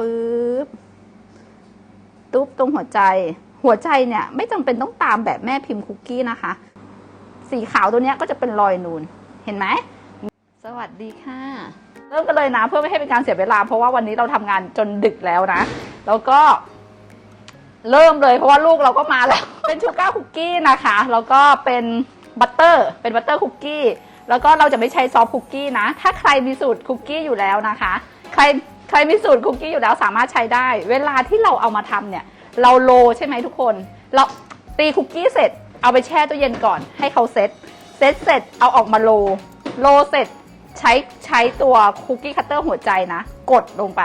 ปึ๊บตุ๊บตรงหัวใจ หัวใจเนี่ย ไม่จำเป็นต้องตามแบบแม่พิมพ์คุกกี้นะคะ สีขาวตัวเนี้ยก็จะเป็นรอยนูน เห็นไหม สวัสดีค่ะ เริ่มกันเลยนะเพื่อไม่ให้เป็นการเสียเวลา เพราะว่าวันนี้เราทำงานจนดึกแล้วนะ แล้วก็ เริ่มเลยเพราะว่าลูกเราก็มาแล้ว เป็นชูการ์คุกกี้นะคะ แล้วก็เป็นบัตเตอร์ เป็นบัตเตอร์คุกกี้ แล้วก็เราจะไม่ใช้ซอฟคุกกี้นะ ถ้าใครมีสูตรคุกกี้อยู่แล้วนะคะ ใคร ใครมีสูตรคุกกี้อยู่แล้วสามารถใช้ได้ เวลาที่เราเอามาทำเนี่ย เราโลใช่ไหมทุกคน เราตีคุกกี้เสร็จ เอาไปแช่ตู้เย็นก่อน ให้เขาเซ็ตเซ็ตเสร็จเอาออกมาโล โลเสร็จใช้ใช้ตัวคุกกี้คัตเตอร์หัวใจนะ กดลงไป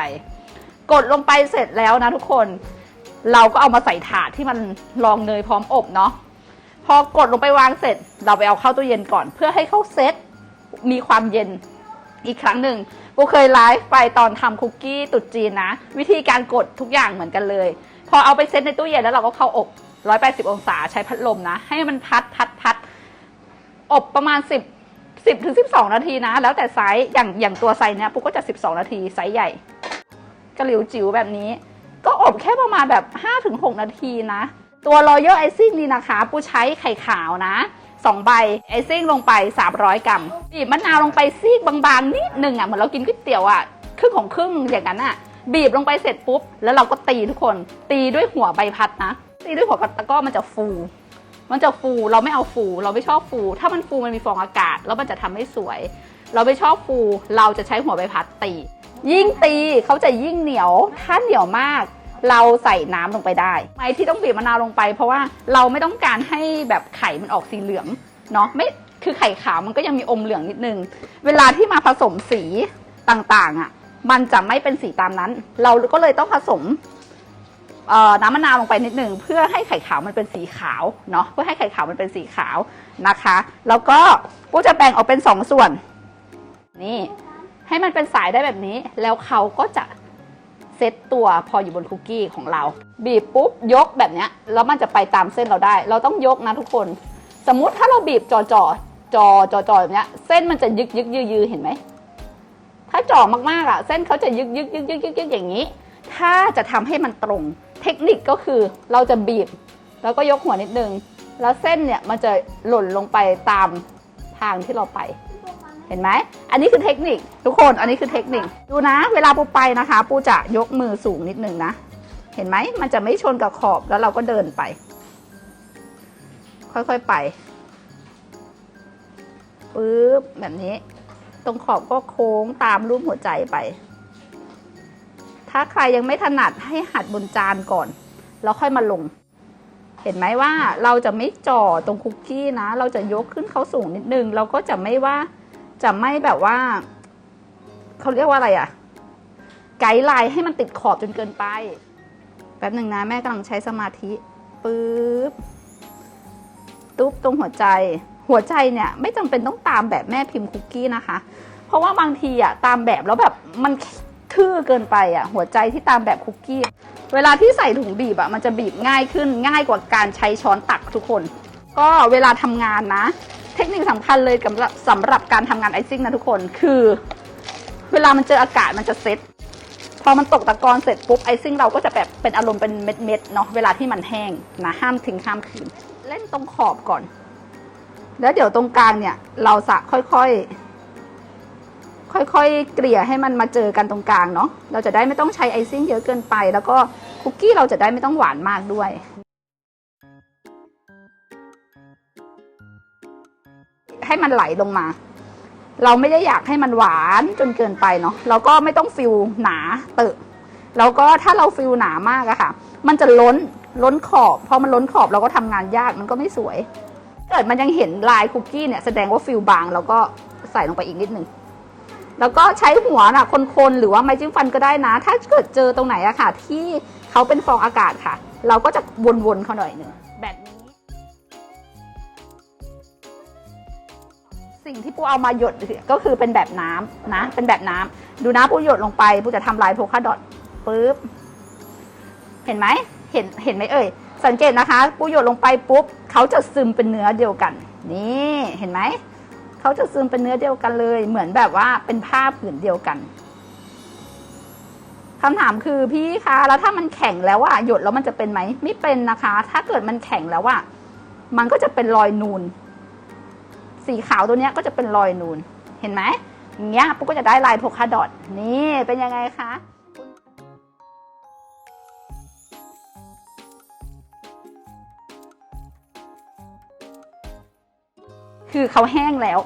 กดลงไปเสร็จแล้วนะทุกคน เราก็เอามาใส่ถาดที่มันรองเนยพร้อมอบเนาะพอกดลงไปวางเสร็จ เราไปเอาเข้าตู้เย็นก่อน เพื่อให้เขาเซ็ตมีความเย็น อีกครั้งหนึ่งกูเคยไลฟ์ไปตอนทำคุกกี้ตุดจีนนะ วิธีการกดทุกอย่างเหมือนกันเลย พอเอาไปเซตในตู้เย็นแล้วเราก็เข้าอบ 180 องศาใช้พัดลมนะ ให้มันพัดพัดพัดอบประมาณ 10 10ถึง12 นาทีนะ แล้วแต่ไซส์อย่างอย่างตัวไซส์เนี้ยปุ๊กก็จะ 12 นาทีไซส์ใหญ่กระหลิวจิ๋วแบบนี้ ก็อบแค่ประมาณแบบ 5-6 นาทีนะ ตัว Royal Icing นี่นะคะ ปูใช้ไข่ขาวนะ 2 ใบไอซิ่งลงไป 300 กรัมบีบมะนาวลงไปซีกบางๆนิดหนึ่งอะเหมือนเรากินก๋วยเตี๋ยวอะครึ่งของครึ่งอย่างนั้นอะ บีบลงไปเสร็จปุ๊บ แล้วเราก็ตีทุกคน ตีด้วยหัวใบพัดนะ ตีด้วยหัวตะก้อมันจะฟู มันจะฟูเราไม่เอาฟู เราไม่ชอบฟู ถ้ามันฟูมันมีฟองอากาศ แล้วมันจะทำให้สวย เราไม่ชอบฟู เราจะใช้หัวใบพัดตี ยิ่งตีเขาจะยิ่งเหนียวถ้าเหนียวมาก เราใส่น้ำลงไปได้ไม้ที่ต้องบีบมะนาวลงไป เพราะว่าเราไม่ต้องการให้แบบไข่มันออกสีเหลืองเนาะไม่คือไข่ขาวมันก็ยังมีอมเหลืองนิดนึง เวลาที่มาผสมสีต่างๆอะมันจะไม่เป็นสีตามนั้น เราก็เลยต้องผสมเอ่อน้ำมะนาวลงไปนิดหนึ่งเพื่อให้ไข่ขาวมันเป็นสีขาวเนาะเพื่อให้ไข่ขาวมันเป็นสีขาวนะคะ แล้วก็ปูจะแบ่งออกเป็นสองส่วน นี่ให้มันเป็นสายได้แบบนี้ แล้วเขาก็จะ เซตตัวพออยู่บนคุกกี้ของเรา บีบปุ๊บยกแบบเนี้ยแล้วมันจะไปตามเส้นเราได้ เราต้องยกนะทุกคน สมมุติถ้าเราบีบจอจอจอจอจอแบบเนี้ยเส้นมันจะยึกยึกยืยือเห็นไหมถ้าจ่อมากๆอะ เส้นเขาจะยึกยึกยึกยึกยึกยึกอย่างนี้ ถ้าจะทำให้มันตรง เทคนิคก็คือเราจะบีบ แล้วก็ยกหัวนิดนึง แล้วเส้นเนี่ยมันจะหล่นลงไปตามทางที่เราไป เห็นไหม อันนี้คือเทคนิคทุกคน อันนี้คือเทคนิค ดูนะ เวลาปูไปนะคะ ปูจะยกมือสูงนิดนึงนะ เห็นไหม มันจะไม่ชนกับขอบแล้วเราก็เดินไป ค่อยๆไปปึ๊บแบบนี้ ตรงขอบก็โค้งตามรูปหัวใจไป ถ้าใครยังไม่ถนัดให้หัดบนจานก่อน แล้วค่อยมาลง เห็นไหมว่าเราจะไม่จ่อตรงคุกกี้นะ เราจะยกขึ้นเขาสูงนิดนึง เราก็จะไม่ว่า จะไม่แบบว่า เขาเรียกว่าอะไรอะไกด์ไลน์ให้มันติดขอบจนเกินไป แป๊บหนึ่งนะแม่กำลังใช้สมาธิปึ๊บตุ๊บตรงหัวใจ หัวใจเนี่ย ไม่จำเป็นต้องตามแบบแม่พิมพ์คุกกี้นะคะ เพราะว่าบางทีอะตามแบบแล้วแบบมันทื่อเกินไปอะหัวใจที่ตามแบบคุกกี้ เวลาที่ใส่ถุงบีบอะมันจะบีบง่ายขึ้นง่ายกว่าการใช้ช้อนตักทุกคน ก็เวลาทำงานนะ เทคนิคสำคัญเลยสำหรับสำหรับการทำงานไอซิ่งนะทุกคนคือ เวลามันเจออากาศมันจะเซ็ตพอมันตกตะกอนเสร็จปุ๊บไอซิ่งเราก็จะแบบเป็นอารมณ์เป็นเม็ดๆเนาะเวลาที่มันแห้งนะห้ามทิ้งห้ามคืนเล่นตรงขอบก่อน แล้วเดี๋ยวตรงกลางเนี่ย เราจะค่อยๆ ค่อยๆ เกลี่ยให้มันมาเจอกันตรงกลางเนาะเราจะได้ไม่ต้องใช้ไอซิ่งเยอะเกินไป แล้วก็คุกกี้เราจะได้ไม่ต้องหวานมากด้วย ให้มันไหลลงมา เราไม่ได้อยากให้มันหวานจนเกินไปเนาะเราก็ไม่ต้องฟิลหนาเตอะแล้วก็ถ้าเราฟิลหนามากอะค่ะ มันจะล้นล้นขอบพอมันล้นขอบเราก็ทำงานยากมันก็ไม่สวย เกิดมันยังเห็นลายคุกกี้เนี่ยแสดงว่าฟิลบางเราก็ใส่ลงไปอีกนิดนึงแล้วก็ใช้หัวน่ะคนๆหรือว่าไม้จิ้มฟันก็ได้นะ ถ้าเกิดเจอตรงไหนอะค่ะ ที่เขาเป็นฟองอากาศค่ะ เราก็จะวนๆเขาหน่อยหนึ่งแบบ สิ่งที่ปูเอามาหยดก็คือเป็นแบบน้ำนะ เป็นแบบน้ำดูนะปูหยดลงไปปูจะทำลายโพคาดอทปุ๊บ เห็นไหมเห็นเห็นไหมเอ่ย สังเกตนะคะปูหยดลงไปปุ๊บเขาจะซึมเป็นเนื้อเดียวกัน นี่เห็นไหมเขาจะซึมเป็นเนื้อเดียวกันเลย เหมือนแบบว่าเป็นผ้าผืนเดียวกันคำถามคือพี่คะแล้วถ้ามันแข็งแล้วอะหยดแล้วมันจะเป็นไหมไม่เป็นนะคะ ถ้าเกิดมันแข็งแล้วอะมันก็จะเป็นรอยนูน สีขาวตัวเนี้ยก็จะเป็นรอยนูน เห็นไหมอย่างเงี้ยปุ๊กก็จะได้ลายโพคาดอทนี่เป็นยังไงคะคือเขาแห้งแล้ว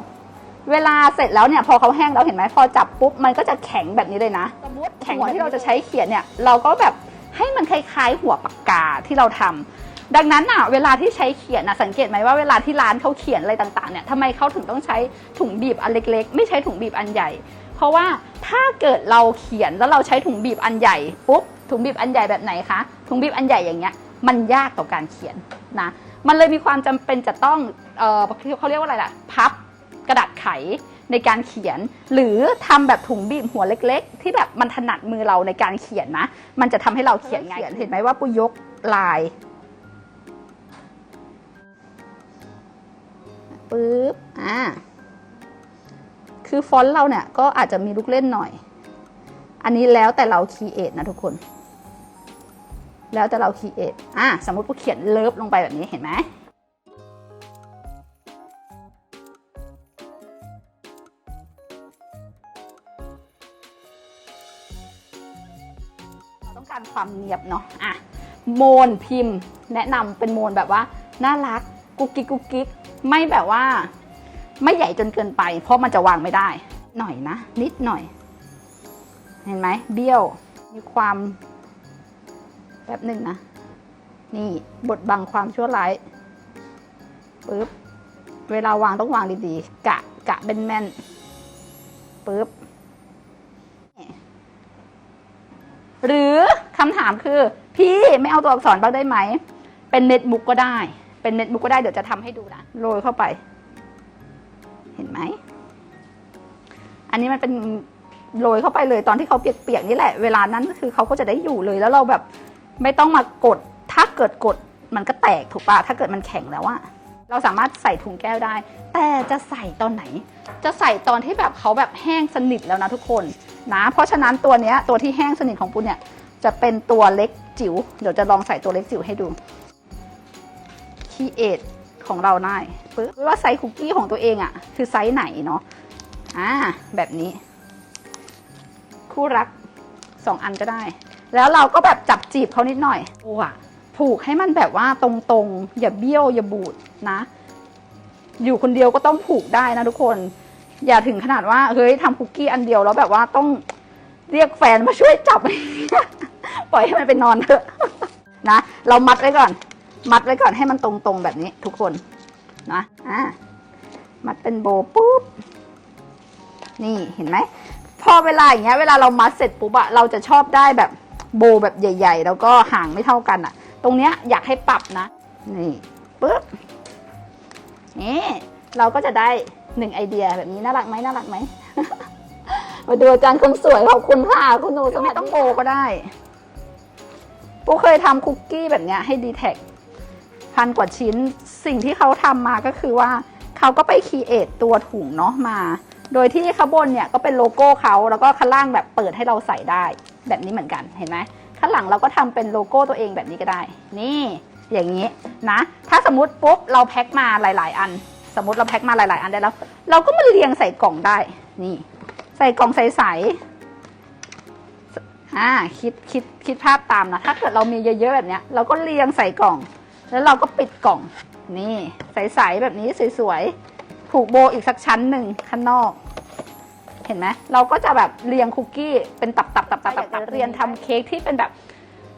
เวลาเสร็จแล้วเนี่ยพอเขาแห้งแล้วเห็นไหมพอจับปุ๊บมันก็จะแข็งแบบนี้เลยนะสมมติแข็งหัวที่เราจะใช้เขียนเนี่ย เราก็แบบให้มันคล้ายๆหัวปากกาที่เราทำ ดังนั้นอะเวลาที่ใช้เขียนนะสังเกตไหมว่าเวลาที่ร้านเขาเขียนอะไรต่างๆเนี่ยทำไมเขาถึงต้องใช้ถุงบีบอันเล็ก ๆ ไม่ใช้ถุงบีบอันใหญ่ เพราะว่าถ้าเกิดเราเขียนแล้วเราใช้ถุงบีบอันใหญ่ปุ๊บถุงบีบอันใหญ่แบบไหนคะถุงบีบอันใหญ่อย่างเงี้ยมันยากต่อการเขียนนะมันเลยมีความจำเป็นจะต้องเออเขาเรียกว่าอะไรล่ะพับกระดาษไขในการเขียน หรือทำแบบถุงบีบหัวเล็ก ๆ ที่แบบมันถนัดมือเราในการเขียนนะ มันจะทำให้เราเขียนง่ายเห็นไหมว่าปุยยกลาย ปึ๊บอ่าคือฟอนต์เราเนี่ยก็อาจจะมีลูกเล่นหน่อย อันนี้แล้วแต่เราคีเอทนะทุกคน แล้วแต่เราคีเอทอะสมมติผู้เขียนเลิฟลงไปแบบนี้เห็นไหมเราต้องการความเนียบเนาะอะโมนพิมพ์ แนะนำเป็นโมนแบบว่า น่ารักกุ๊กกิ๊กกุ๊กกิ๊ก ไม่แบบว่า ไม่ใหญ่จนเกินไป เพราะมันจะวางไม่ได้ หน่อยนะ นิดหน่อย เห็นไหมเบี้ยวมีความแป๊บหนึ่งนะ นี่บดบังความชั่วร้ายปึ๊บเวลาวางต้องวางดีๆ กะกะเป็นแม่นปึ๊บหรือคำถามคือ พี่ไม่เอาตัวอักษรบ้างได้ไหม เป็นเน็ตบุ๊กก็ได้ เป็นเน็ตบุ๊กก็ได้เดี๋ยวจะทำให้ดูนะโรยเข้าไป เห็นไหม อันนี้มันเป็นโรยเข้าไปเลยตอนที่เขาเปียกๆนี่แหละ เวลานั้นคือเขาก็จะได้อยู่เลยแล้วเราแบบไม่ต้องมากด ถ้าเกิดกดมันก็แตกถูกปะถ้าเกิดมันแข็งแล้วอะเราสามารถใส่ถุงแก้วได้ แต่จะใส่ตอนไหน จะใส่ตอนที่แบบเขาแบบแห้งสนิทแล้วนะทุกคนนะ เพราะฉะนั้นตัวเนี้ยตัวที่แห้งสนิทของปุณเนี่ยจะเป็นตัวเล็กจิ๋ว เดี๋ยวจะลองใส่ตัวเล็กจิ๋วให้ดู คีเอทของเราได้ปึ๊บว่าไซส์คุกกี้ของตัวเองอะ่ะ คือไซส์ไหนเนาะอ่าแบบนี้ คู่รักสองอันก็ได้ แล้วเราก็แบบจับจีบเขานิดหน่อยโอ้อะผูกให้มันแบบว่าตรงๆ อย่าเบี้ยว อย่าบูดนะ อยู่คนเดียวก็ต้องผูกได้นะทุกคน อย่าถึงขนาดว่าเฮ้ยทำคุกกี้อันเดียวแล้วแบบว่าต้องเรียกแฟนมาช่วยจับ ปล่อยให้มันไปนอนเถอะนะ เรามัดไว้ก่อน มัดไว้ก่อนให้มันตรงๆแบบนี้ทุกคนนะอ่ามัดเป็นโบว์ปุ๊บนี่เห็นไหมพอเวลาอย่างเงี้ยเวลาเรามัดเสร็จปุ๊บอะเราจะชอบได้แบบโบว์แบบใหญ่ ๆ แล้วก็ห่างไม่เท่ากันอะตรงเนี้ยอยากให้ปรับนะ นี่ปุ๊บนี่เราก็จะได้หนึ่งไอเดียแบบนี้น่ารักไหมน่ารักไหมมาดูอาจารย์คนสวยขอบคุณค่ะคุณหนูจะไม่ต้องโบก็ได้ปูเคยทำคุกกี้แบบเนี้ยให้ดีแท็ พันกว่าชิ้น สิ่งที่เขาทำมาก็คือว่าเขาก็ไปคีเอทตัวถุงเนาะมา โดยที่ข้างบนเนี่ยก็เป็นโลโก้เขาแล้วก็ข้างล่างแบบเปิดให้เราใส่ได้ แบบนี้เหมือนกันเห็นไหมข้างหลังเราก็ทำเป็นโลโก้ตัวเองแบบนี้ก็ได้ นี่อย่างนี้นะ ถ้าสมมติปุ๊บเราแพ็คมาหลาย ๆ อัน สมมติเราแพ็คมาหลาย ๆ อันได้แล้ว เราก็มาเรียงใส่กล่องได้ นี่ ใส่กล่องใสๆอ่าคิดคิดคิดภาพตามนะ ถ้าเกิดเรามีเยอะ ๆ แบบเนี้ย เราก็เรียงใส่กล่อง แล้วเราก็ปิดกล่องนี่ใสๆแบบนี้สวยๆผูกโบอีกสักชั้นหนึ่งข้างนอก เห็นไหมเราก็จะแบบเรียงคุกกี้เป็นตับตับตับตับตับตับเรียนทำเค้กที่เป็นแบบ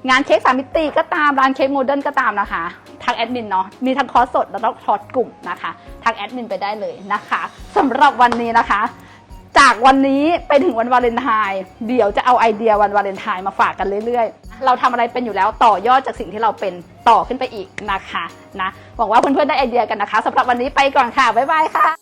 งานเค้กสามมิติก็ตามร้านเค้กโมเดิร์นก็ตามนะคะทางแอดมินเนาะมีทั้งคอร์สสดแล้วก็คอร์สกลุ่มนะคะทางแอดมินไปได้เลยนะคะสำหรับวันนี้นะคะ จากวันนี้ไปถึงวันวาเลนไทน์เดี๋ยวจะเอาไอเดียวันวาเลนไทน์มาฝากกันเรื่อยๆ เราทำอะไรเป็นอยู่แล้วต่อยอดจากสิ่งที่เราเป็นต่อขึ้นไปอีกนะคะนะหวังว่าเพื่อนๆได้ไอเดียกันนะคะสำหรับวันนี้ไปก่อนค่ะบ๊ายบายค่ะ